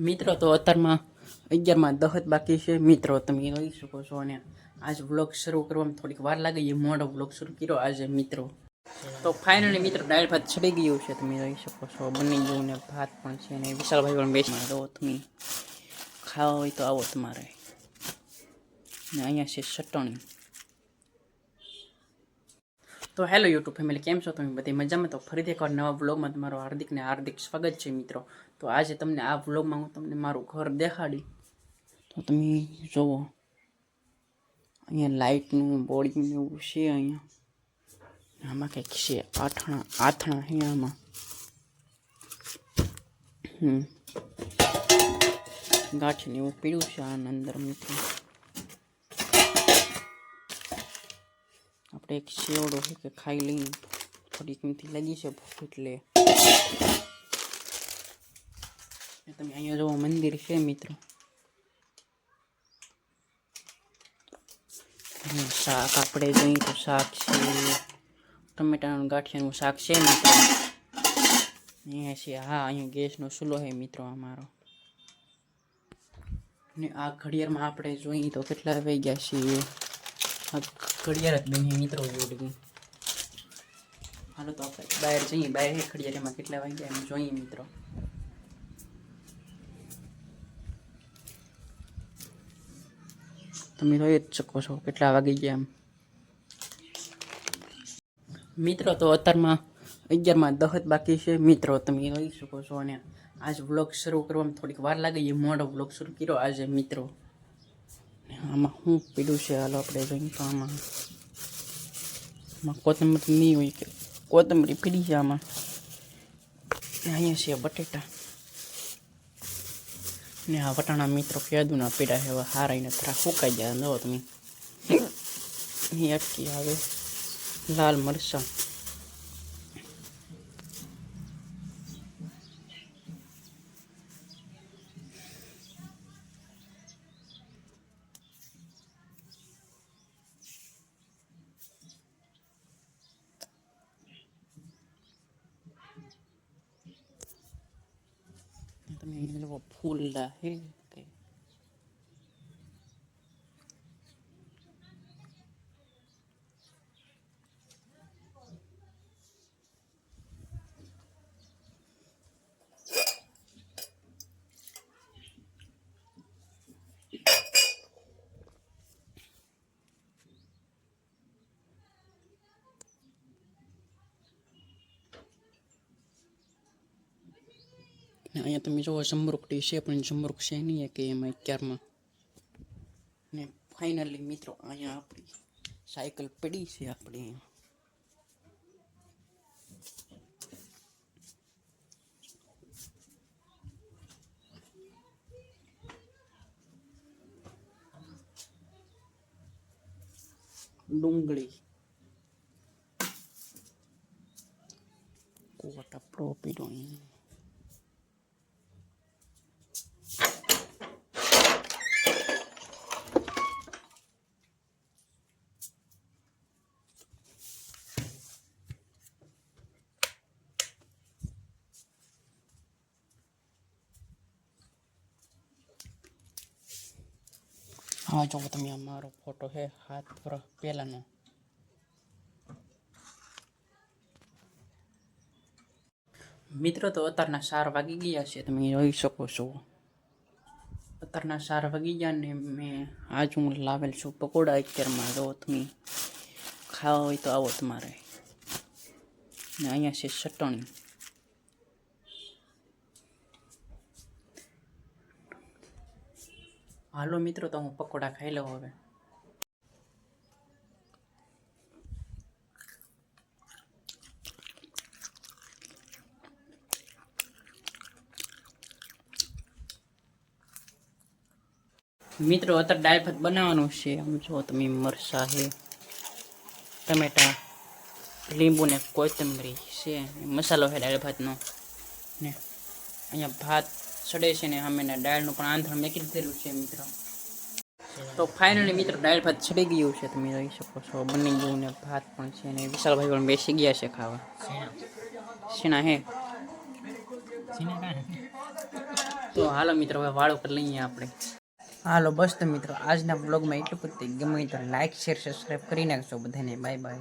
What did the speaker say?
મિત્રો, તો અત્યારમાં અગિયારમાં દહત બાકી છે. મિત્રો, તમે જોઈ શકો છો અને આજ વ્લોગ શરૂ કરવામાં થોડીક વાર લાગે. એ મોડો વ્લોગ શરૂ કર્યો આજે, મિત્રો. તો ફાઇનલી મિત્રો, દાળ ભાત ચડી ગયું છે. તમે જોઈ શકો છો, બની ગયું ને ભાત પણ છે ને. વિશાલભાઈ પણ બેસી રહો તમે ખાવા હોય તો આવો તમારે. અને અહીંયા છે ચટણી. તો હેલો યુટ્યુબ ફેમિલી કેમ છો તમે બધી મજામાં? તો ફરીથી એકવાર નવા વ્લોગમાં તમારું હાર્દિકને હાર્દિક સ્વાગત છે મિત્રો. તો આજે તમને આ વ્લોગમાં હું તમને મારું ઘર દેખાડી. તો તમે જુઓ અહીંયા લાઇટનું બોર્ડિંગ એવું છે અહીંયા. આમાં કંઈક છે, આથણા અહીંયા આમાં. હમ. ગાંઠને એવું પીળું છે આના અંદર મિત્રો આપણે એક સેવડો છે કે ખાઈ લઈને થોડી કિંમતી લાગી છે ભૂખ એટલે. ને તમે અહીંયા જુઓ, મંદિર છે મિત્રો. અને શાક આપણે જોઈએ તો શાક છે. ટમેટાનું ગાંઠિયાનું શાક છે મિત્રો. અહીંયા છે, હા, અહીંયા ગેસનો ચૂલો છે મિત્રો અમારો. ને આ ઘડિયાળમાં આપણે જોઈએ તો કેટલા વાગ્યા છીએ? આ ઘડિયાળ જ બની મિત્રો જોડે હાલો તો આપણે બહાર જઈએ. બહાર ઘડિયાળમાં કેટલા વાગ્યા? એમ જોઈએ મિત્રો. તમે જોઈ જ શકો છો કેટલા વાગી ગયા એમ. મિત્રો તો અત્યારમાં અગિયારમાં દહત બાકી છે. મિત્રો, તમે જોઈ શકો છો અને આજ વ્લોગ શરૂ કરવામાં થોડીક વાર લાગી. એ મોડો વ્લોગ શરૂ કર્યો આજે, મિત્રો. આમાં શું પીડું છે હાલો આપણે જોઈએ તો આમાં. આમાં કોથમરી નહીં હોય કે કોથમરી પીડી છે આમાં. અહીંયા છે બટેટા. ને આ વટાણા મિત્રો કેદુના પીડા છે, હવે હારાઈને થોડા સુકાઈ જાય જો તમે અટકી આવે. લાલ મરચાં. તમે અહીંયા ને અહીંયા તમે જુઓ જમરૂકટી છે પણ જમરૂક છે નહીં કે એમાં ક્યારમાં ને ફાઇનલી મિત્રો અહીંયા આપણી સાયકલ પડી છે આપણી ડુંગળી કોટ આપણો પીડો અહીંયા હા જો તમે આ મારો ફોટો છે હાથ પર પહેલાંનો મિત્રો તો અત્યારના સાર વાગી ગયા છે તમે જોઈ શકો છો અત્યારના સાર વાગી ગયા ને મેં આજ હું લાવેલ છું પકોડા અત્યારમાં જો તમે ખાવા હોય તો આવો તમારે ને અહીંયા છે ચટણી હાલો મિત્રો, તો હું પકોડા ખાઈ લઉં હવે. મિત્રો, અત્યારે દાળ ભાત બનાવવાનું છે. આમ જો તમે મરસા છે ટમેટા, લીંબુ ને કોથમરી છે. મસાલો છે દાળ ભાતનો. ને અહીંયા ભાત સડે છે ને અમે ને પણ આંધણ મેકી દીધેલું છે મિત્રો. તો ફાઇનલી મિત્રો દાળ ભાત ચડી ગયું છે, તમે જોઈ શકો છો. બની ગયું ને ભાત પણ છે ને. વિશાલભાઈ પણ બેસી ગયા છે ખાવા. શેના હે? તો હાલો મિત્રો, હવે વાળો કરી લઈએ આપણે. હાલો, બસ તો મિત્રો, આજના બ્લોગમાં એટલું બધું ગમે તો લાઈક શેર સબસ્ક્રાઈબ કરી નાખશો બધાને. Bye bye